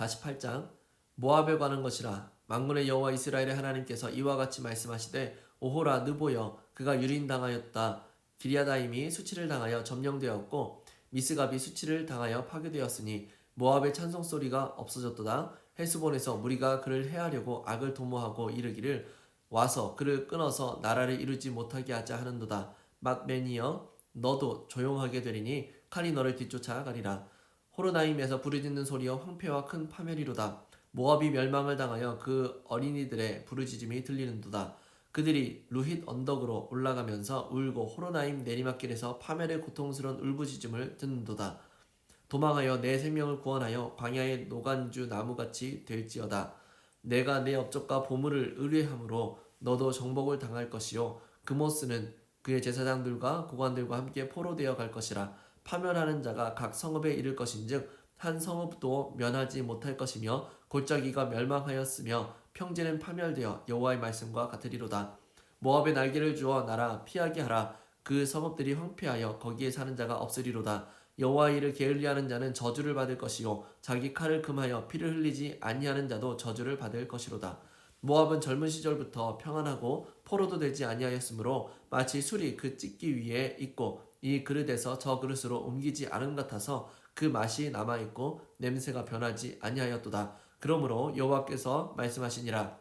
48장 모압에 관한 것이라 만군의 여호와 이스라엘의 하나님께서 이와 같이 말씀하시되 오호라 느보여? 그가 유린당하였다. 기리아다임이 수치를 당하여 점령되었고 미스갑이 수치를 당하여 파괴되었으니 모압의 찬송 소리가 없어졌도다. 헤스본에서 무리가 그를 해하려고 악을 도모하고 이르기를 와서 그를 끊어서 나라를 이루지 못하게 하자 하는도다. 막메니여 너도 조용하게 되리니 칼이 너를 뒤쫓아 가리라 호로나임에서 부르짖는 소리여 황폐와 큰 파멸이로다. 모압이 멸망을 당하여 그 어린이들의 부르짖음이 들리는도다. 그들이 루힛 언덕으로 올라가면서 울고 호로나임 내리막길에서 파멸의 고통스러운 울부짖음을 듣는도다. 도망하여 내 생명을 구원하여 광야의 노간주 나무같이 될지어다. 내가 내 업적과 보물을 의뢰함으로 너도 정복을 당할 것이요. 그모스는 그의 제사장들과 고관들과 함께 포로되어 갈 것이라 파멸하는 자가 각 성읍에 이를 것인즉 한 성읍도 면하지 못할 것이며 골짜기가 멸망하였으며 평지는 파멸되어 여호와의 말씀과 같으리로다. 모압의 날개를 주어 나라 피하게 하라. 그 성읍들이 황폐하여 거기에 사는 자가 없으리로다. 여호와의 일을 게을리하는 자는 저주를 받을 것이요 자기 칼을 금하여 피를 흘리지 아니하는 자도 저주를 받을 것이로다. 모압은 젊은 시절부터 평안하고 포로도 되지 아니하였으므로 마치 술이 그 찢기 위에 있고 이 그릇에서 저 그릇으로 옮기지 않은 같아서 그 맛이 남아 있고 냄새가 변하지 아니하였도다. 그러므로 여호와께서 말씀하시니라.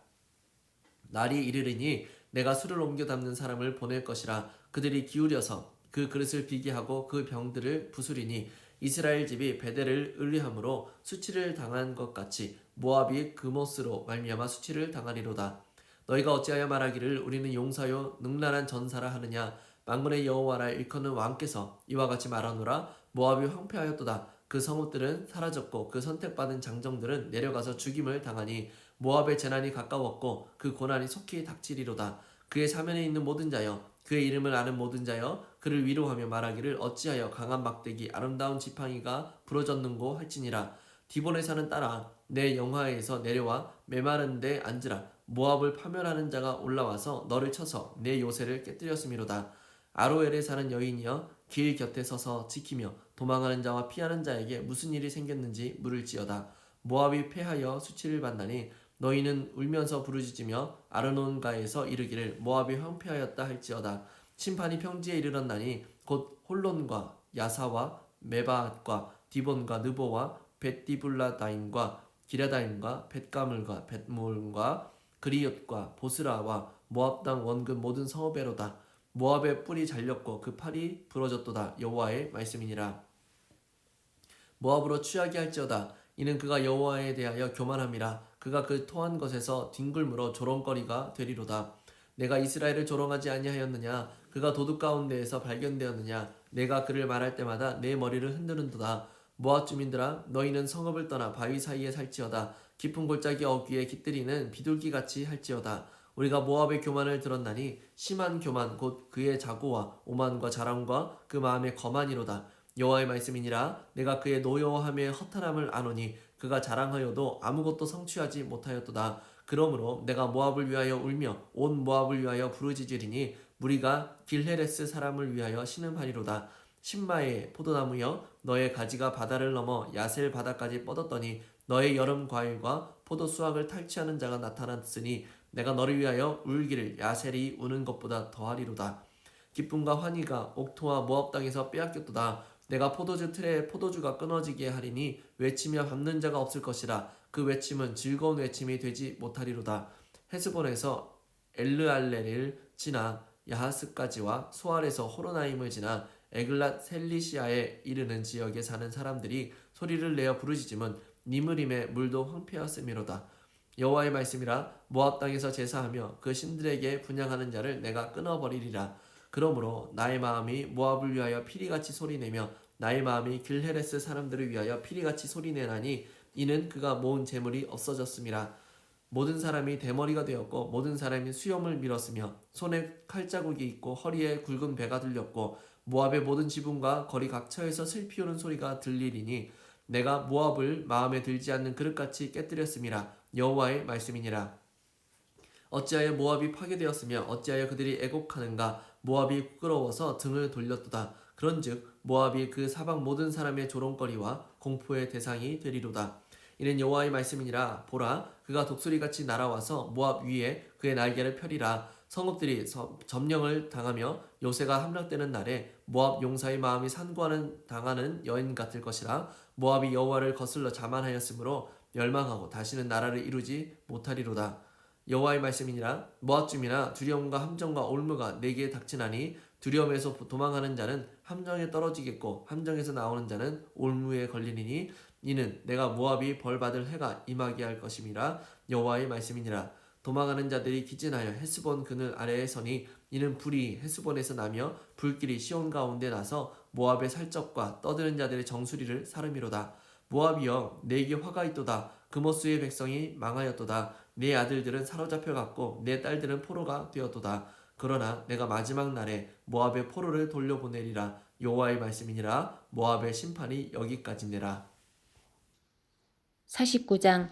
날이 이르리니 내가 술을 옮겨 담는 사람을 보낼 것이라. 그들이 기울여서 그 그릇을 비게 하고 그 병들을 부수리니 이스라엘 집이 베델을 의뢰함으로 수치를 당한 것 같이 모압이 그모스로 말미암아 수치를 당하리로다. 너희가 어찌하여 말하기를 우리는 용사요 능란한 전사라 하느냐 만군의 여호와라 일컫는 왕께서 이와 같이 말하노라 모압이 황폐하였도다. 그 성읍들은 사라졌고 그 선택받은 장정들은 내려가서 죽임을 당하니 모압의 재난이 가까웠고 그 고난이 속히 닥치리로다. 그의 사면에 있는 모든 자여 그의 이름을 아는 모든 자여 그를 위로하며 말하기를 어찌하여 강한 막대기 아름다운 지팡이가 부러졌는고 할지니라. 디본에 사는 딸아 내 영화에서 내려와 메마른 데 앉으라. 모압을 파멸하는 자가 올라와서 너를 쳐서 내 요새를 깨뜨렸음이로다 아로엘에 사는 여인이여 길 곁에 서서 지키며 도망하는 자와 피하는 자에게 무슨 일이 생겼는지 물을지어다. 모압이 패하여 수치를 받나니 너희는 울면서 부르짖으며 아르논가에서 이르기를 모압이 황폐하였다 할지어다. 심판이 평지에 이르렀나니 곧 홀론과 야사와 메바앗과 디본과 느보와 벳디블라다임과 기라다임과 벳가물과 벳몰과 그리옷과 보스라와 모압 땅 원근 모든 성읍에로다 모압의 뿔이 잘렸고 그 팔이 부러졌도다. 여호와의 말씀이니라. 모압으로 취하게 할지어다. 이는 그가 여호와에 대하여 교만함이라. 그가 그 토한 것에서 뒹굴므로 조롱거리가 되리로다. 내가 이스라엘을 조롱하지 아니하였느냐? 그가 도둑 가운데에서 발견되었느냐? 내가 그를 말할 때마다 내 머리를 흔드는도다. 모압 주민들아 너희는 성읍을 떠나 바위 사이에 살지어다. 깊은 골짜기 어귀에 깃들이는 비둘기같이 할지어다 우리가 모압의 교만을 들었나니 심한 교만 곧 그의 자고와 오만과 자랑과 그 마음의 거만이로다. 여호와의 말씀이니라. 내가 그의 노여함의 허탈함을 아노니 그가 자랑하여도 아무것도 성취하지 못하였도다. 그러므로 내가 모압을 위하여 울며 온 모압을 위하여 부르짖으리니 무리가 길헤레스 사람을 위하여 신음하리로다. 신마의 포도나무여 너의 가지가 바다를 넘어 야셀 바다까지 뻗었더니 너의 여름 과일과 포도 수확을 탈취하는 자가 나타났으니 내가 너를 위하여 울기를 야셀이 우는 것보다 더하리로다. 기쁨과 환희가 옥토와 모압 땅에서 빼앗겼도다. 내가 포도주 틀에 포도주가 끊어지게 하리니 외치며 밟는 자가 없을 것이라. 그 외침은 즐거운 외침이 되지 못하리로다. 헤스본에서 엘르알레를 지나 야하스까지와 소알에서 호로나임을 지나 에글랏 셀리시아에 이르는 지역에 사는 사람들이 소리를 내어 부르짖음은 니므림의 물도 황폐하였음이로다 여호와의 말씀이라 모압 땅에서 제사하며 그 신들에게 분양하는 자를 내가 끊어버리리라. 그러므로 나의 마음이 모압을 위하여 피리같이 소리내며 나의 마음이 길헤레스 사람들을 위하여 피리같이 소리내나니 이는 그가 모은 재물이 없어졌음이라 모든 사람이 대머리가 되었고 모든 사람이 수염을 밀었으며 손에 칼자국이 있고 허리에 굵은 배가 들렸고 모압의 모든 지붕과 거리 각처에서 슬피 우는 소리가 들리리니 내가 모압을 마음에 들지 않는 그릇같이 깨뜨렸음이라 여호와의 말씀이니라. 어찌하여 모압이 파괴되었으며 어찌하여 그들이 애곡하는가? 모압이 부끄러워서 등을 돌렸도다. 그런즉 모압이 그 사방 모든 사람의 조롱거리와 공포의 대상이 되리로다. 이는 여호와의 말씀이니라. 보라 그가 독수리같이 날아와서 모압 위에 그의 날개를 펴리라. 성읍들이 서- 점령을 당하며 요새가 함락되는 날에 모압 용사의 마음이 산구하는 당하는 여인 같을 것이라. 모압이 여호와를 거슬러 자만하였으므로 멸망하고 다시는 나라를 이루지 못하리로다. 여호와의 말씀이니라. 모압쯤이나 두려움과 함정과 올무가 내게 닥치나니 두려움에서 도망하는 자는 함정에 떨어지겠고 함정에서 나오는 자는 올무에 걸리리니 이는 내가 모압이 벌 받을 해가 임하게 할 것임이라. 여호와의 말씀이니라. 도망하는 자들이 기진하여 헤스본 그늘 아래에 서니 이는 불이 헤스본에서 나며 불길이 시온 가운데 나서 모압의 살적과 떠드는 자들의 정수리를 사름이로다 모압이여 내게 화가 있도다. 그모스의 백성이 망하였도다. 내 아들들은 사로잡혀 갔고 내 딸들은 포로가 되었도다. 그러나 내가 마지막 날에 모압의 포로를 돌려보내리라. 여호와의 말씀이니라. 모압의 심판이 여기까지니라. 49장.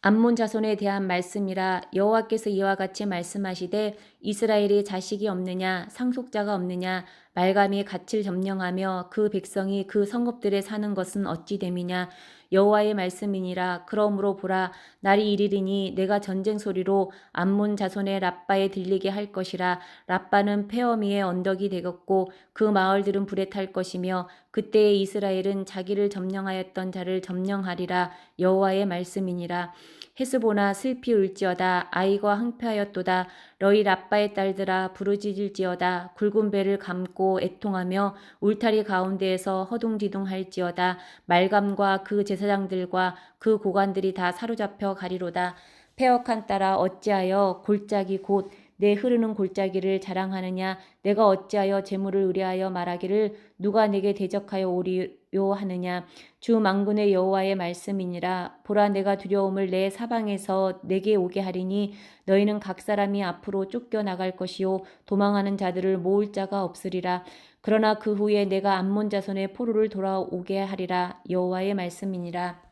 암몬 자손에 대한 말씀이라 여호와께서 이와 같이 말씀하시되 이스라엘이 자식이 없느냐 상속자가 없느냐 말감이 갓을 점령하며 그 백성이 그 성읍들에 사는 것은 어찌 됨이냐? 여호와의 말씀이니라. 그러므로 보라 날이 이르리니 내가 전쟁 소리로 암몬 자손의 라빠에 들리게 할 것이라. 라빠는 폐어미의 언덕이 되겠고 그 마을들은 불에 탈 것이며 그때에 이스라엘은 자기를 점령하였던 자를 점령하리라. 여호와의 말씀이니라 헤스보나 슬피 울지어다 아이가 항폐하였도다. 너희 라빠의 딸들아 부르짖을지어다. 굵은 배를 감고 애통하며 울타리 가운데에서 허둥지둥할지어다. 말감과 그 제사장들과 그 고관들이 다 사로잡혀 가리로다. 폐역한 딸아 어찌하여 골짜기 곧 내 흐르는 골짜기를 자랑하느냐? 내가 어찌하여 재물을 의뢰하여 말하기를 누가 내게 대적하여 오리요 하느냐? 주 망군의 여호와의 말씀이니라. 보라 내가 두려움을 내 사방에서 내게 오게 하리니 너희는 각 사람이 앞으로 쫓겨 나갈 것이요 도망하는 자들을 모을 자가 없으리라. 그러나 그 후에 내가 암몬 자손의 포로를 돌아오게 하리라. 여호와의 말씀이니라.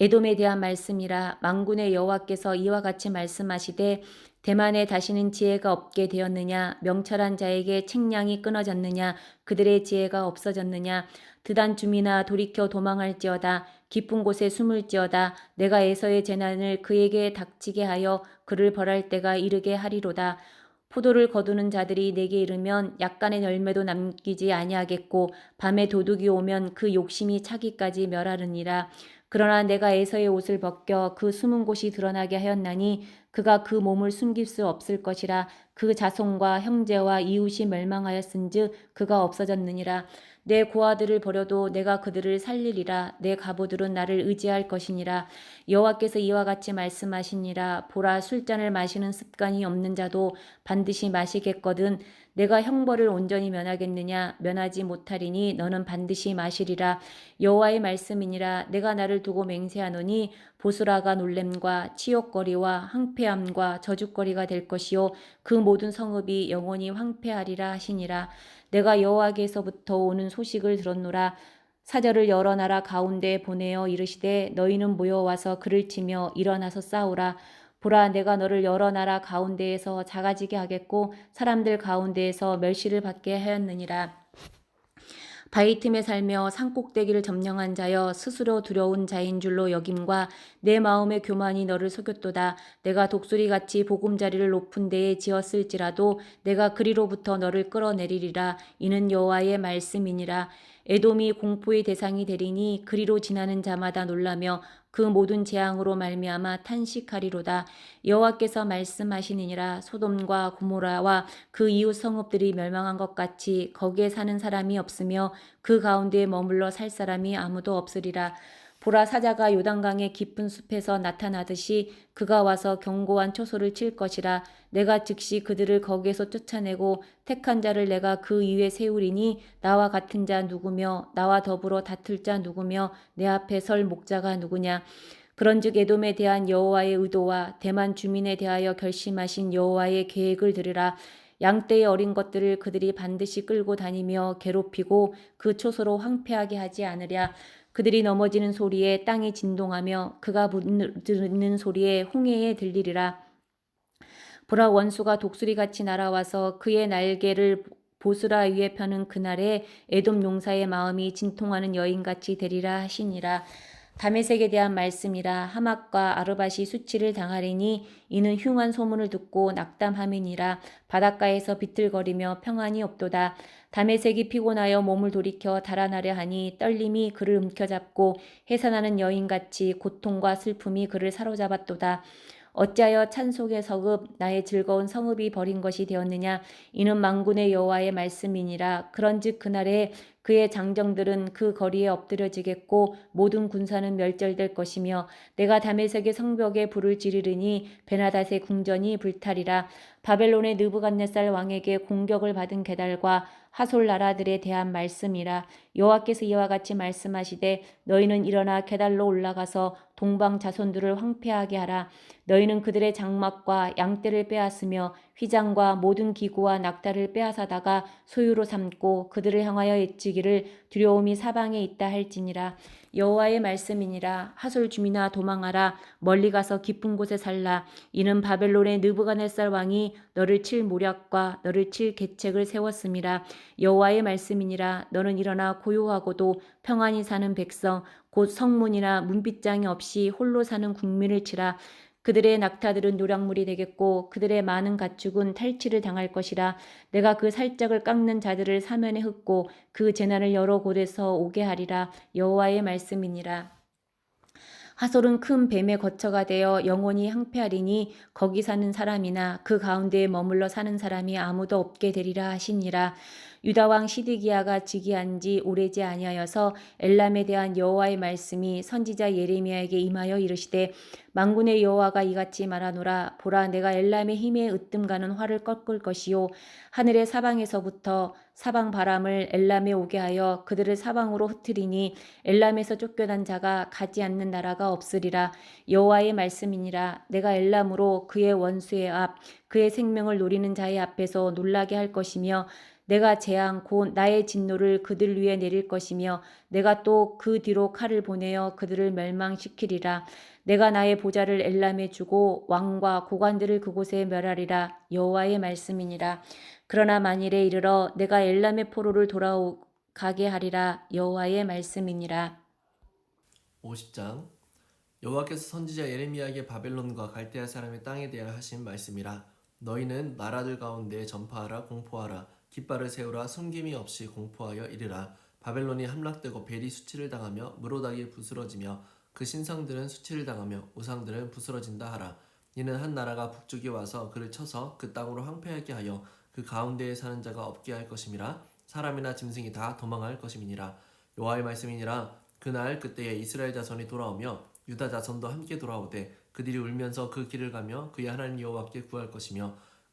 에돔에 대한 말씀이라. 망군의 여호와께서 이와 같이 말씀하시되 대만에 다시는 지혜가 없게 되었느냐 명철한 자에게 책량이 끊어졌느냐 그들의 지혜가 없어졌느냐 드단 주민아 돌이켜 도망할지어다 깊은 곳에 숨을지어다 내가 에서의 재난을 그에게 닥치게 하여 그를 벌할 때가 이르게 하리로다. 포도를 거두는 자들이 내게 이르면 약간의 열매도 남기지 아니하겠고 밤에 도둑이 오면 그 욕심이 차기까지 멸하느니라. 그러나 내가 에서의 옷을 벗겨 그 숨은 곳이 드러나게 하였나니 그가 그 몸을 숨길 수 없을 것이라 그 자손과 형제와 이웃이 멸망하였은즉 그가 없어졌느니라 내 고아들을 버려도 내가 그들을 살리리라. 내 가보들은 나를 의지할 것이니라. 여호와께서 이와 같이 말씀하시니라. 보라 술잔을 마시는 습관이 없는 자도 반드시 마시겠거든. 내가 형벌을 온전히 면하겠느냐? 면하지 못하리니 너는 반드시 마시리라. 여호와의 말씀이니라. 내가 나를 두고 맹세하노니 보스라가 놀램과 치욕거리와 황폐함과 저주거리가 될 것이요. 그 모든 성읍이 영원히 황폐하리라 하시니라 내가 여호와께서부터 오는 소식을 들었노라. 사절을 여러 나라 가운데 보내어 이르시되 너희는 모여와서 그를 치며 일어나서 싸우라. 보라 내가 너를 여러 나라 가운데에서 작아지게 하겠고 사람들 가운데에서 멸시를 받게 하였느니라 바위 틈에 살며 산꼭대기를 점령한 자여 스스로 두려운 자인 줄로 여김과 내 마음의 교만이 너를 속였도다. 내가 독수리같이 보금자리를 높은 데에 지었을지라도 내가 그리로부터 너를 끌어내리리라. 이는 여호와의 말씀이니라. 에돔이 공포의 대상이 되리니 그리로 지나는 자마다 놀라며 그 모든 재앙으로 말미암아 탄식하리로다. 여호와께서 말씀하시니라. 소돔과 고모라와 그 이웃 성읍들이 멸망한 것 같이 거기에 사는 사람이 없으며 그 가운데에 머물러 살 사람이 아무도 없으리라 보라 사자가 요단강의 깊은 숲에서 나타나듯이 그가 와서 견고한 초소를 칠 것이라 내가 즉시 그들을 거기에서 쫓아내고 택한 자를 내가 그 위에 세우리니 나와 같은 자 누구며 나와 더불어 다툴 자 누구며 내 앞에 설 목자가 누구냐? 그런즉 에돔에 대한 여호와의 의도와 대만 주민에 대하여 결심하신 여호와의 계획을 들으라. 양떼의 어린 것들을 그들이 반드시 끌고 다니며 괴롭히고 그 초소로 황폐하게 하지 않으랴 그들이 넘어지는 소리에 땅이 진동하며 그가 부르는 소리에 홍해에 들리리라. 보라 원수가 독수리같이 날아와서 그의 날개를 보스라 위에 펴는 그날에 에돔 용사의 마음이 진통하는 여인같이 되리라 하시니라 다메섹에 대한 말씀이라 하맛과 아르밧이 수치를 당하리니 이는 흉한 소문을 듣고 낙담함이니라. 바닷가에서 비틀거리며 평안이 없도다. 다메섹이 피곤하여 몸을 돌이켜 달아나려 하니 떨림이 그를 움켜잡고 해산하는 여인같이 고통과 슬픔이 그를 사로잡았도다. 어찌하여 찬송의 서급 나의 즐거운 성읍이 버린 것이 되었느냐? 이는 망군의 여호와의 말씀이니라. 그런즉 그날에 그의 장정들은 그 거리에 엎드려지겠고 모든 군사는 멸절될 것이며 내가 다메섹의 성벽에 불을 지르리니 베나닷의 궁전이 불탈이라. 바벨론의 느부갓네살 왕에게 공격을 받은 게달과 하솔 나라들에 대한 말씀이라. 여호와께서 이와 같이 말씀하시되 너희는 일어나 게달로 올라가서 동방 자손들을 황폐하게 하라. 너희는 그들의 장막과 양떼를 빼앗으며 휘장과 모든 기구와 낙타를 빼앗아다가 소유로 삼고 그들을 향하여 애치기를 두려움이 사방에 있다 할지니라. 여호와의 말씀이니라. 하솔 주민아 도망하라. 멀리 가서 깊은 곳에 살라. 이는 바벨론의 느부갓네살 왕이 너를 칠 모략과 너를 칠 계책을 세웠음이라 여호와의 말씀이니라. 너는 일어나 고요하고도 평안히 사는 백성 곧 성문이나 문빗장이 없이 홀로 사는 국민을 치라. 그들의 낙타들은 노략물이 되겠고 그들의 많은 가축은 탈취를 당할 것이라. 내가 그 살짝을 깎는 자들을 사면에 흩고 그 재난을 여러 곳에서 오게 하리라. 여호와의 말씀이니라 하솔은 큰 뱀의 거처가 되어 영원히 항폐하리니 거기 사는 사람이나 그 가운데에 머물러 사는 사람이 아무도 없게 되리라 하시니라 유다 왕 시드기야가 즉위한 지 오래지 아니하여서 엘람에 대한 여호와의 말씀이 선지자 예레미야에게 임하여 이르시되 만군의 여호와가 이같이 말하노라. 보라 내가 엘람의 힘에 으뜸 가는 활을 꺾을 것이요. 하늘의 사방에서부터 사방 바람을 엘람에 오게 하여 그들을 사방으로 흩트리니 엘람에서 쫓겨난 자가 가지 않는 나라가 없으리라. 여호와의 말씀이니라. 내가 엘람으로 그의 원수의 앞 그의 생명을 노리는 자의 앞에서 놀라게 할 것이며 내가 재앙 곧 나의 진노를 그들 위에 내릴 것이며 내가 또 그 뒤로 칼을 보내어 그들을 멸망시키리라. 내가 나의 보좌를 엘람에 주고 왕과 고관들을 그곳에 멸하리라. 여호와의 말씀이니라. 그러나 만일에 이르러 내가 엘람의 포로를 돌아가게 하리라. 여호와의 말씀이니라. 50장. 여호와께서 선지자 예레미야에게 바벨론과 갈대아 사람의 땅에 대하여 하신 말씀이라. 너희는 나라들 가운데 전파하라 공포하라 깃발을 세우라 숨김이 없이 공포하여 이르라. 바벨론이 함락되고 벨이 수치를 당하며 무로닥이 부스러지며 그 신상들은 수치를 당하며 우상들은 부스러진다 하라. 이는 한 나라가 북쪽에 와서 그를 쳐서 그 땅으로 황폐하게 하여 그 가운데에 사는 자가 없게 할 것임이라. 사람이나 짐승이 다 도망할 것임이니라. 여호와의 말씀이니라. 그날 그때에 이스라엘 자손이 돌아오며 유다 자손도 함께 돌아오되 그들이 울면서 그 길을 가며 그의 하나님 여호와께 구할 것이며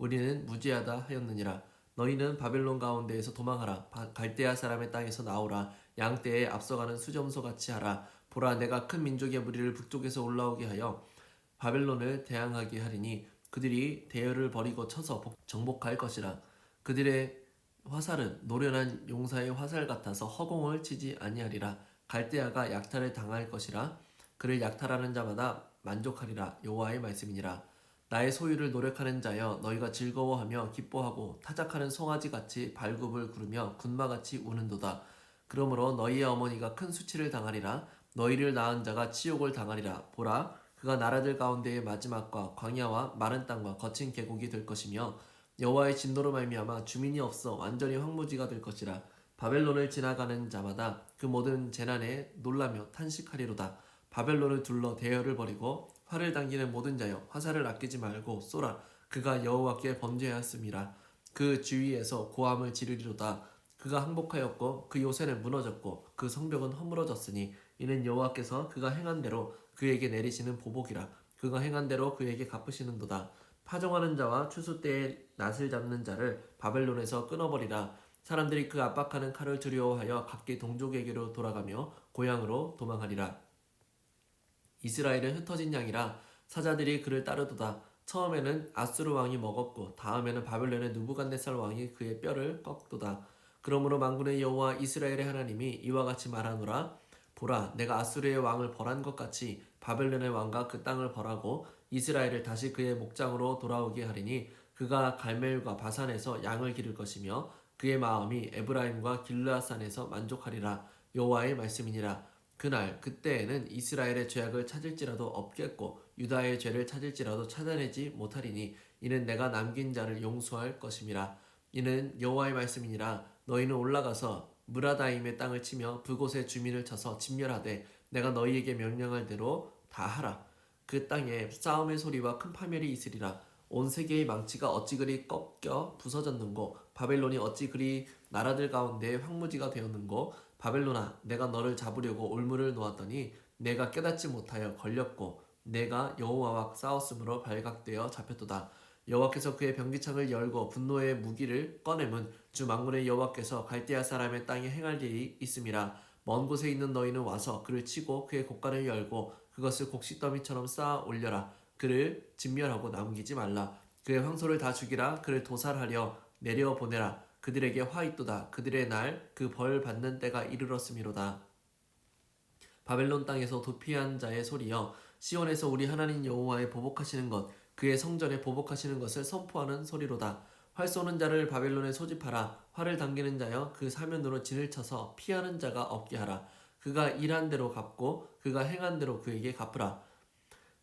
우리는 무죄하다 하였느니라. 너희는 바벨론 가운데에서 도망하라. 바- 갈대아 사람의 땅에서 나오라. 양떼에 앞서가는 수점소 같이 하라. 보라 내가 큰 민족의 무리를 북쪽에서 올라오게 하여 바벨론을 대항하게 하리니 그들이 대열을 버리고 쳐서 복- 정복할 것이라. 그들의 화살은 노련한 용사의 화살 같아서 허공을 치지 아니하리라. 갈대아가 약탈을 당할 것이라. 그를 약탈하는 자마다 만족하리라. 여호와의 말씀이니라 나의 소유를 노력하는 자여 너희가 즐거워하며 기뻐하고 타작하는 송아지 같이 발굽을 구르며 군마같이 우는도다. 그러므로 너희의 어머니가 큰 수치를 당하리라. 너희를 낳은 자가 치욕을 당하리라. 보라 그가 나라들 가운데의 마지막과 광야와 마른 땅과 거친 계곡이 될 것이며 여호와의 진노로 말미암아 주민이 없어 완전히 황무지가 될 것이라. 바벨론을 지나가는 자마다 그 모든 재난에 놀라며 탄식하리로다 바벨론을 둘러 대열을 벌이고 활을 당기는 모든 자여 화살을 아끼지 말고 쏘라. 그가 여호와께 범죄하였음이라. 그 주위에서 고함을 지르리로다. 그가 항복하였고 그 요새는 무너졌고 그 성벽은 허물어졌으니 이는 여호와께서 그가 행한 대로 그에게 내리시는 보복이라. 그가 행한 대로 그에게 갚으시는도다. 파종하는 자와 추수 때에 낫을 잡는 자를 바벨론에서 끊어버리라. 사람들이 그 압박하는 칼을 두려워하여 각기 동족에게로 돌아가며 고향으로 도망하리라 이스라엘은 흩어진 양이라 사자들이 그를 따르도다. 처음에는 아수르 왕이 먹었고 다음에는 바벨론의 누부갓네살 왕이 그의 뼈를 꺾도다. 그러므로 만군의 여호와 이스라엘의 하나님이 이와 같이 말하노라 보라 내가 아수르의 왕을 벌한 것 같이 바벨론의 왕과 그 땅을 벌하고 이스라엘을 다시 그의 목장으로 돌아오게 하리니 그가 갈멜과 바산에서 양을 기를 것이며 그의 마음이 에브라임과 길르앗산에서 만족하리라 여호와의 말씀이니라 그날 그때에는 이스라엘의 죄악을 찾을지라도 없겠고 유다의 죄를 찾을지라도 찾아내지 못하리니 이는 내가 남긴 자를 용서할 것임이라. 이는 여호와의 말씀이니라. 너희는 올라가서 무라다임의 땅을 치며 그곳의 주민을 쳐서 진멸하되 내가 너희에게 명령할 대로 다 하라. 그 땅에 싸움의 소리와 큰 파멸이 있으리라. 온 세계의 망치가 어찌 그리 꺾여 부서졌는고 바벨론이 어찌 그리 나라들 가운데 황무지가 되었는고 바벨론아 내가 너를 잡으려고 올무를 놓았더니 내가 깨닫지 못하여 걸렸고 내가 여호와와 싸웠으므로 발각되어 잡혔도다. 여호와께서 그의 병기창을 열고 분노의 무기를 꺼내문 주 만군의 여호와께서 갈대아 사람의 땅에 행할 일이 있음이라. 먼 곳에 있는 너희는 와서 그를 치고 그의 곡간을 열고 그것을 곡식더미처럼 쌓아 올려라. 그를 진멸하고 남기지 말라. 그의 황소를 다 죽이라. 그를 도살하려 내려 보내라 그들에게 화 있도다. 그들의 날 그 벌 받는 때가 이르렀음이로다. 바벨론 땅에서 도피한 자의 소리여 시온에서 우리 하나님 여호와의 보복하시는 것 그의 성전에 보복하시는 것을 선포하는 소리로다. 활 쏘는 자를 바벨론에 소집하라. 활을 당기는 자여 그 사면으로 진을 쳐서 피하는 자가 없게 하라. 그가 일한 대로 갚고 그가 행한 대로 그에게 갚으라.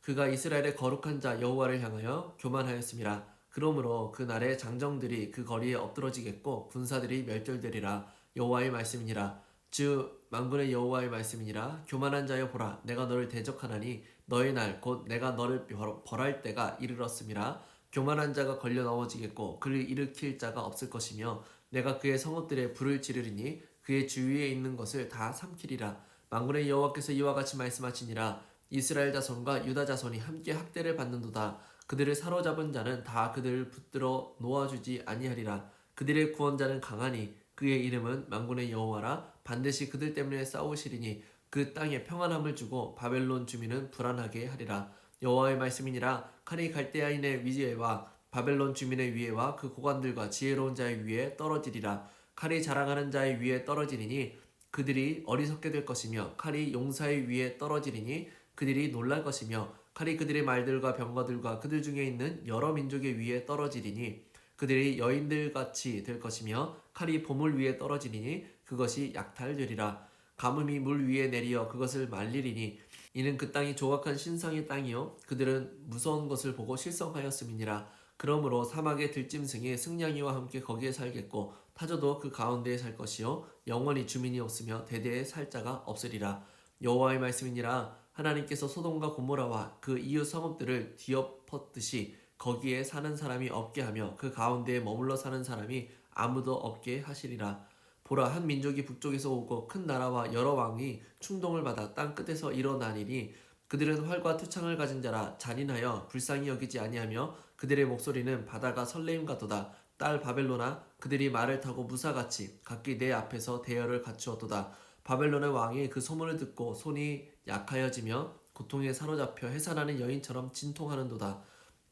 그가 이스라엘의 거룩한 자 여호와를 향하여 교만하였음이라 그러므로 그 날에 장정들이 그 거리에 엎드러지겠고 군사들이 멸절되리라. 여호와의 말씀이니라. 주 만군의 여호와의 말씀이니라. 교만한 자여 보라. 내가 너를 대적하나니 너의 날 곧 내가 너를 벌- 벌할 때가 이르렀음이라 교만한 자가 걸려 넘어지겠고 그를 일으킬 자가 없을 것이며 내가 그의 성읍들에 불을 지르리니 그의 주위에 있는 것을 다 삼키리라. 만군의 여호와께서 이와 같이 말씀하시니라. 이스라엘 자손과 유다 자손이 함께 학대를 받는도다 그들을 사로잡은 자는 다 그들을 붙들어 놓아주지 아니하리라. 그들의 구원자는 강하니 그의 이름은 만군의 여호와라. 반드시 그들 때문에 싸우시리니 그 땅에 평안함을 주고 바벨론 주민은 불안하게 하리라. 여호와의 말씀이니라. 칼이 갈대아인의 위에와 바벨론 주민의 위에와 그 고관들과 지혜로운 자의 위에 떨어지리라. 칼이 자랑하는 자의 위에 떨어지리니 그들이 어리석게 될 것이며 칼이 용사의 위에 떨어지리니 그들이 놀랄 것이며 칼이 그들의 말들과 병거들과 그들 중에 있는 여러 민족의 위에 떨어지리니 그들이 여인들 같이 될 것이며 칼이 보물 위에 떨어지리니 그것이 약탈되리라. 가뭄이 물 위에 내리어 그것을 말리리니 이는 그 땅이 조각한 신상의 땅이요 그들은 무서운 것을 보고 실성하였음이니라. 그러므로 사막의 들짐승이 승냥이와 함께 거기에 살겠고 타조도 그 가운데에 살 것이요 영원히 주민이 없으며 대대에 살 자가 없으리라. 여호와의 말씀이니라 하나님께서 소돔과 고모라와 그 이웃 성읍들을 뒤엎었듯이 거기에 사는 사람이 없게 하며 그 가운데에 머물러 사는 사람이 아무도 없게 하시리라. 보라 한 민족이 북쪽에서 오고 큰 나라와 여러 왕이 충동을 받아 땅 끝에서 일어나니니 그들은 활과 투창을 가진 자라 잔인하여 불쌍히 여기지 아니하며 그들의 목소리는 바다가 설레임 같도다. 딸 바벨로나 그들이 말을 타고 무사같이 각기 내 앞에서 대열을 갖추었도다 바벨론의 왕이 그 소문을 듣고 손이 약하여지며 고통에 사로잡혀 해산하는 여인처럼 진통하는도다.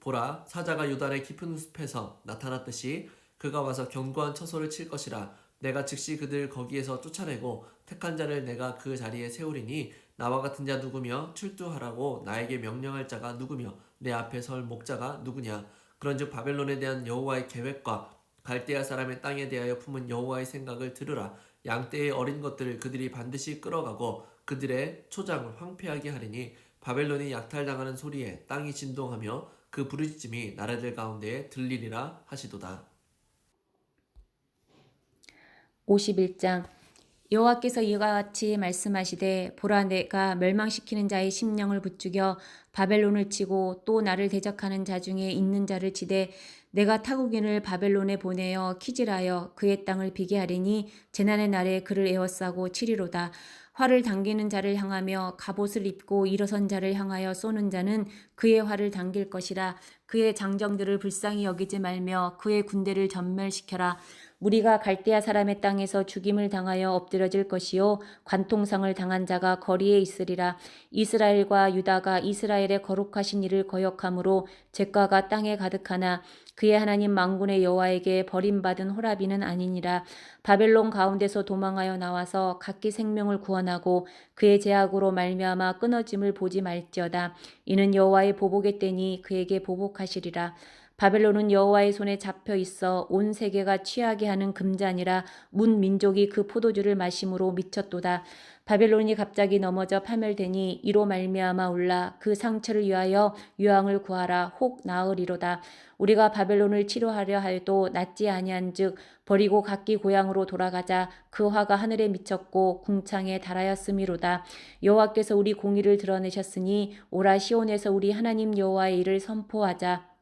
보라 사자가 유달의 깊은 숲에서 나타났듯이 그가 와서 견고한 처소를 칠 것이라 내가 즉시 그들 거기에서 쫓아내고 택한 자를 내가 그 자리에 세우리니 나와 같은 자 누구며 출두하라고 나에게 명령할 자가 누구며 내 앞에 설 목자가 누구냐? 그런즉 바벨론에 대한 여호와의 계획과 갈대아 사람의 땅에 대하여 품은 여호와의 생각을 들으라 양떼의 어린 것들을 그들이 반드시 끌어가고 그들의 초장을 황폐하게 하리니 바벨론이 약탈당하는 소리에 땅이 진동하며 그 부르짖음이 나라들 가운데에 들리리라 하시도다. 51장 여호와께서 이와 같이 말씀하시되 보라 내가 멸망시키는 자의 심령을 부추겨 바벨론을 치고 또 나를 대적하는 자 중에 있는 자를 치되 내가 타국인을 바벨론에 보내어 키질하여 그의 땅을 비게 하리니 재난의 날에 그를 에워싸고 치리로다 활을 당기는 자를 향하며 갑옷을 입고 일어선 자를 향하여 쏘는 자는 그의 활을 당길 것이라 그의 장정들을 불쌍히 여기지 말며 그의 군대를 전멸시켜라. 무리가 갈대아 사람의 땅에서 죽임을 당하여 엎드려질 것이요 관통상을 당한 자가 거리에 있으리라. 이스라엘과 유다가 이스라엘의 거룩하신 이를 거역함으로 죄가가 땅에 가득하나 그의 하나님 망군의 여호와에게 버림받은 호라비는 아니니라. 바벨론 가운데서 도망하여 나와서 각기 생명을 구원하고 그의 제약으로 말미암아 끊어짐을 보지 말지어다. 이는 여호와의 보복의 때니 그에게 보복하시리라. 바벨론은 여호와의 손에 잡혀 있어 온 세계가 취하게 하는 금잔이라 문 민족이 그 포도주를 마심으로 미쳤도다. 바벨론이 갑자기 넘어져 파멸되니 이로 말미암아 올라 그 상처를 위하여 유황을 구하라 혹 나으리로다. 우리가 바벨론을 치료하려 하여도 낫지 아니한즉 버리고 각기 고향으로 돌아가자 그 화가 하늘에 미쳤고 궁창에 달하였음이로다. 여호와께서 우리 공의를 드러내셨으니 오라 시온에서 우리 하나님 여호와의 일을 선포하자.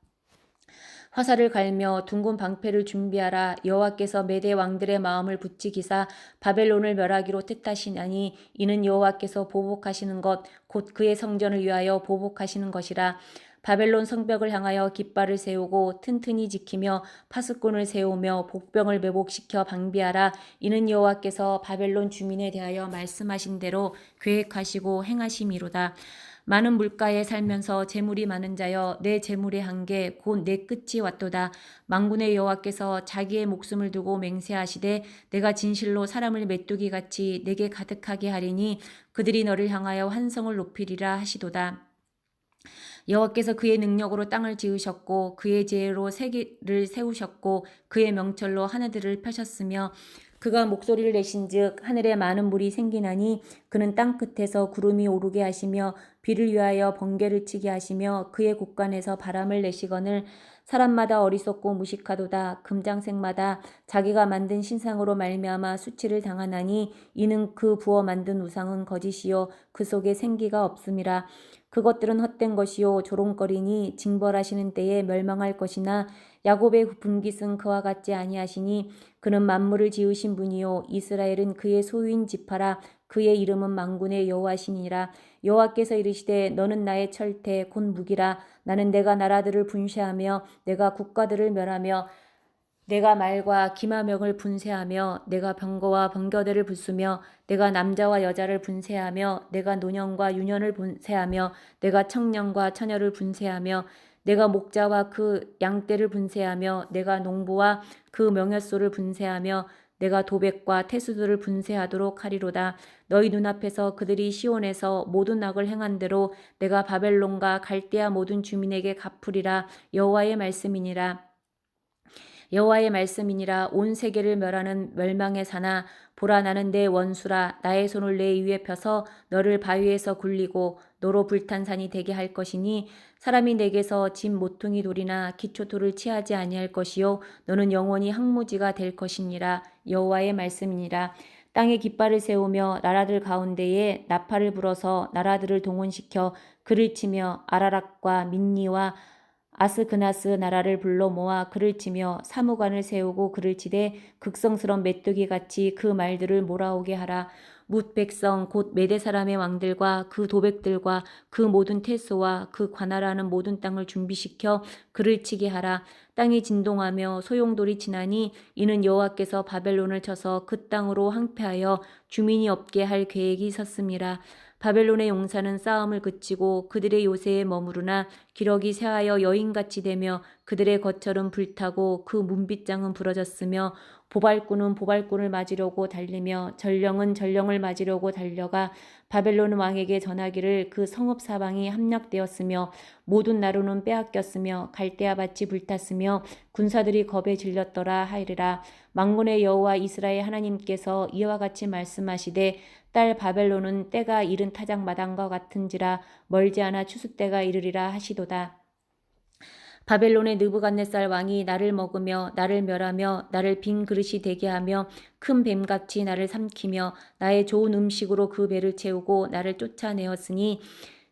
화살을 갈며 둥근 방패를 준비하라. 여호와께서 메대 왕들의 마음을 붙이기사 바벨론을 멸하기로 뜻하시나니 이는 여호와께서 보복하시는 것 곧 그의 성전을 위하여 보복하시는 것이라. 바벨론 성벽을 향하여 깃발을 세우고 튼튼히 지키며 파수꾼을 세우며 복병을 매복시켜 방비하라. 이는 여호와께서 바벨론 주민에 대하여 말씀하신 대로 계획하시고 행하심이로다 많은 물가에 살면서 재물이 많은 자여 내 재물의 한계 곧 내 끝이 왔도다. 망군의 여호와께서 자기의 목숨을 두고 맹세하시되 내가 진실로 사람을 메뚜기 같이 내게 가득하게 하리니 그들이 너를 향하여 환성을 높이리라 하시도다. 여호와께서 그의 능력으로 땅을 지으셨고 그의 지혜로 세계를 세우셨고 그의 명철로 하늘들을 펴셨으며 그가 목소리를 내신즉 하늘에 많은 물이 생기나니 그는 땅 끝에서 구름이 오르게 하시며 비를 위하여 번개를 치게 하시며 그의 곳간에서 바람을 내시거늘 사람마다 어리석고 무식하도다. 금장색마다 자기가 만든 신상으로 말미암아 수치를 당하나니 이는 그 부어 만든 우상은 거짓이요 그 속에 생기가 없음이라. 그것들은 헛된 것이요 조롱거리니 징벌하시는 때에 멸망할 것이나 야곱의 분깃은 그와 같지 아니하시니 그는 만물을 지으신 분이요 이스라엘은 그의 소유인 지파라 그의 이름은 만군의 여호와시니라. 여호와께서 이르시되 너는 나의 철퇴 곧 무기라. 나는 내가 나라들을 분쇄하며 내가 국가들을 멸하며 내가 말과 기마명을 분쇄하며 내가 병거와 번겨들을 부수며 내가 남자와 여자를 분쇄하며 내가 노년과 유년을 분쇄하며 내가 청년과 처녀를 분쇄하며 내가 목자와 그 양떼를 분쇄하며 내가 농부와 그 명예소를 분쇄하며 내가 도백과 태수들을 분쇄하도록 하리로다. 너희 눈앞에서 그들이 시온에서 모든 악을 행한 대로 내가 바벨론과 갈대아 모든 주민에게 갚으리라 여호와의 말씀이니라. 여호와의 말씀이니라 온 세계를 멸하는 멸망의 사나 보라 나는 내 원수라 나의 손을 내 위에 펴서 너를 바위에서 굴리고 너로 불탄 산이 되게 할 것이니 사람이 내게서 진 모퉁이 돌이나 기초돌을 취하지 아니할 것이요. 너는 영원히 항무지가 될 것이니라. 여호와의 말씀이니라. 땅에 깃발을 세우며 나라들 가운데에 나팔을 불어서 나라들을 동원시켜 그를 치며 아라락과 민니와 아스그나스 나라를 불러 모아 그를 치며 사무관을 세우고 그를 치되 극성스런 메뚜기 같이 그 말들을 몰아오게 하라 뭇 백성 곧 메대 사람의 왕들과 그 도백들과 그 모든 태소와 그 관할하는 모든 땅을 준비시켜 그를 치게 하라. 땅이 진동하며 소용돌이 지나니 이는 여호와께서 바벨론을 쳐서 그 땅으로 항폐하여 주민이 없게 할 계획이 섰음이라. 바벨론의 용사는 싸움을 그치고 그들의 요새에 머무르나 기러기 새하여 여인같이 되며 그들의 거철은 불타고 그 문빗장은 부러졌으며 보발꾼은 보발꾼을 맞으려고 달리며 전령은 전령을 맞으려고 달려가 바벨론 왕에게 전하기를 그 성읍 사방이 함락되었으며 모든 나루는 빼앗겼으며 갈대아 밭이 불탔으며 군사들이 겁에 질렸더라 하이르라 망군의 여호와 이스라엘 하나님께서 이와 같이 말씀하시되 딸 바벨론은 때가 이른 타작 마당과 같은지라 멀지 않아 추수 때가 이르리라 하시도다. 바벨론의 느부갓네살 왕이 나를 먹으며 나를 멸하며 나를 빈 그릇이 되게 하며 큰 뱀같이 나를 삼키며 나의 좋은 음식으로 그 배를 채우고 나를 쫓아내었으니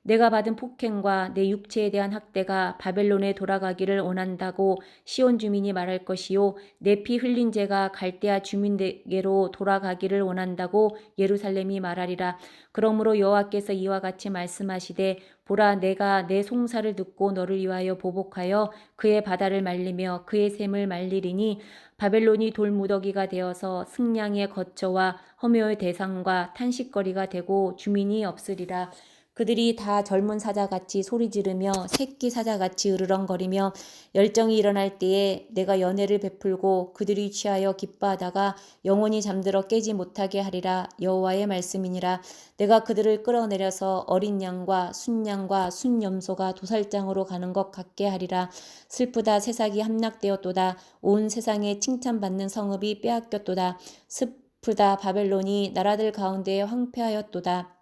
내가 받은 폭행과 내 육체에 대한 학대가 바벨론에 돌아가기를 원한다고 시온 주민이 말할 것이요. 내 피 흘린 죄가 갈대아 주민에게로 돌아가기를 원한다고 예루살렘이 말하리라. 그러므로 여호와께서 이와 같이 말씀하시되 보라 내가 내 송사를 듣고 너를 위하여 보복하여 그의 바다를 말리며 그의 샘을 말리리니 바벨론이 돌무더기가 되어서 승냥의 거처와 허묘의 대상과 탄식거리가 되고 주민이 없으리라 그들이 다 젊은 사자같이 소리 지르며 새끼 사자같이 으르렁거리며 열정이 일어날 때에 내가 연애를 베풀고 그들이 취하여 기뻐하다가 영원히 잠들어 깨지 못하게 하리라 여호와의 말씀이니라. 내가 그들을 끌어내려서 어린 양과 순양과 순염소가 도살장으로 가는 것 같게 하리라. 슬프다 세상이 함락되었도다. 온 세상에 칭찬받는 성읍이 빼앗겼도다. 슬프다 바벨론이 나라들 가운데 황폐하였도다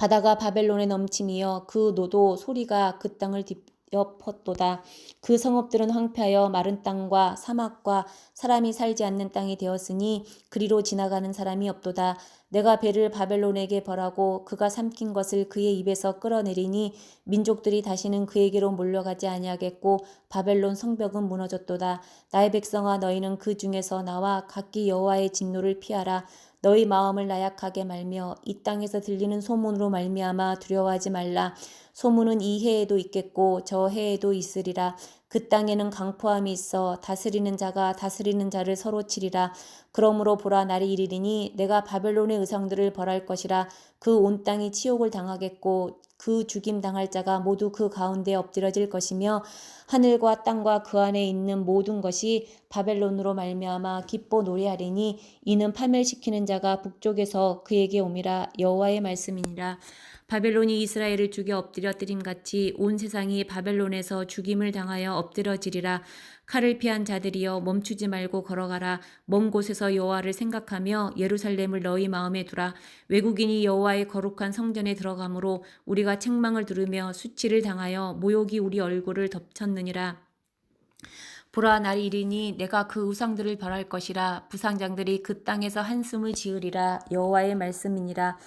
바다가 바벨론에 넘침이여 그 노도 소리가 그 땅을 뒤엎었도다. 그 성읍들은 황폐하여 마른 땅과 사막과 사람이 살지 않는 땅이 되었으니 그리로 지나가는 사람이 없도다. 내가 배를 바벨론에게 벌하고 그가 삼킨 것을 그의 입에서 끌어내리니 민족들이 다시는 그에게로 몰려가지 아니하겠고 바벨론 성벽은 무너졌도다. 나의 백성아 너희는 그 중에서 나와 각기 여호와의 진노를 피하라. 너희 마음을 나약하게 말며 이 땅에서 들리는 소문으로 말미암아 두려워하지 말라. 소문은 이 해에도 있겠고 저 해에도 있으리라. 그 땅에는 강포함이 있어 다스리는 자가 다스리는 자를 서로 치리라. 그러므로 보라 날이 이르리니 내가 바벨론의 의상들을 벌할 것이라. 그 온 땅이 치욕을 당하겠고 그 죽임 당할 자가 모두 그 가운데 엎드려질 것이며 하늘과 땅과 그 안에 있는 모든 것이 바벨론으로 말미암아 기뻐 노래하리니 이는 파멸시키는 자가 북쪽에서 그에게 옴이라 여호와의 말씀이니라 바벨론이 이스라엘을 죽여 엎드려뜨림 같이 온 세상이 바벨론에서 죽임을 당하여 엎드러지리라. 칼을 피한 자들이여 멈추지 말고 걸어가라. 먼 곳에서 여호와를 생각하며 예루살렘을 너희 마음에 두라. 외국인이 여호와의 거룩한 성전에 들어가므로 우리가 책망을 들으며 수치를 당하여 모욕이 우리 얼굴을 덮쳤느니라. 보라 날이 이르니 내가 그 우상들을 벌할 것이라. 부상장들이 그 땅에서 한숨을 지으리라. 여호와의 말씀이니라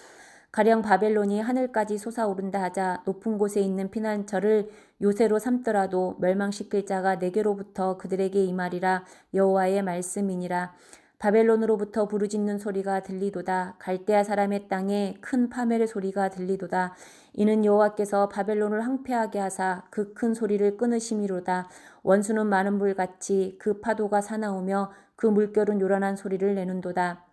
가령 바벨론이 하늘까지 솟아오른다 하자 높은 곳에 있는 피난처를 요새로 삼더라도 멸망시킬 자가 내게로부터 그들에게 임하리라 여호와의 말씀이니라. 바벨론으로부터 부르짖는 소리가 들리도다. 갈대아 사람의 땅에 큰 파멸의 소리가 들리도다. 이는 여호와께서 바벨론을 황폐하게 하사 그 큰 소리를 끊으심이로다. 원수는 많은 물같이 그 파도가 사나우며 그 물결은 요란한 소리를 내는도다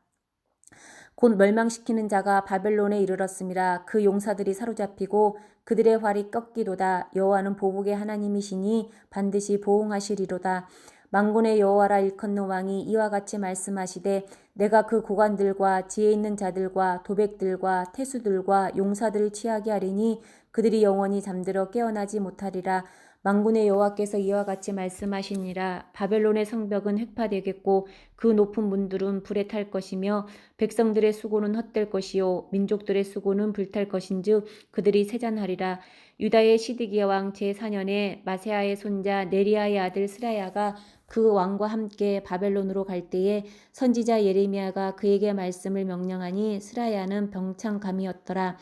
곧 멸망시키는 자가 바벨론에 이르렀음이라 그 용사들이 사로잡히고 그들의 활이 꺾이도다. 여호와는 보복의 하나님이시니 반드시 보응하시리로다. 망군의 여호와라 일컫는 왕이 이와 같이 말씀하시되 내가 그 고관들과 지혜 있는 자들과 도백들과 태수들과 용사들을 취하게 하리니 그들이 영원히 잠들어 깨어나지 못하리라 망군의 여호와께서 이와 같이 말씀하시니라. 바벨론의 성벽은 획파되겠고 그 높은 문들은 불에 탈 것이며 백성들의 수고는 헛될 것이요 민족들의 수고는 불탈 것인즉 그들이 세잔하리라. 유다의 시드기야 왕 제4년에 마세아의 손자 네리아의 아들 스라야가 그 왕과 함께 바벨론으로 갈 때에 선지자 예레미야가 그에게 말씀을 명령하니 스라야는 병창감이었더라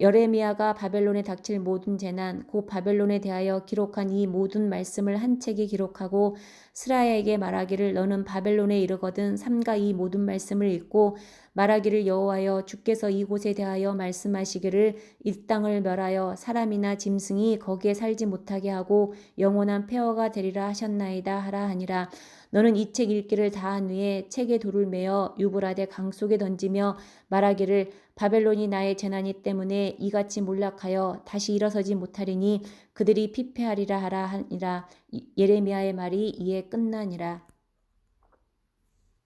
여레미야가 바벨론에 닥칠 모든 재난, 곧 바벨론에 대하여 기록한 이 모든 말씀을 한 책에 기록하고 스라야에게 말하기를 너는 바벨론에 이르거든 삼가 이 모든 말씀을 읽고 말하기를 여호와여 주께서 이곳에 대하여 말씀하시기를 이 땅을 멸하여 사람이나 짐승이 거기에 살지 못하게 하고 영원한 폐허가 되리라 하셨나이다 하라 하니라 너는 이 책 읽기를 다한 후에 책에 돌을 메어 유브라데 강 속에 던지며 말하기를 바벨론이 나의 재난이 때문에 이같이 몰락하여 다시 일어서지 못하리니 그들이 피폐하리라 하라 하니라. 예레미야의 말이 이에 끝나니라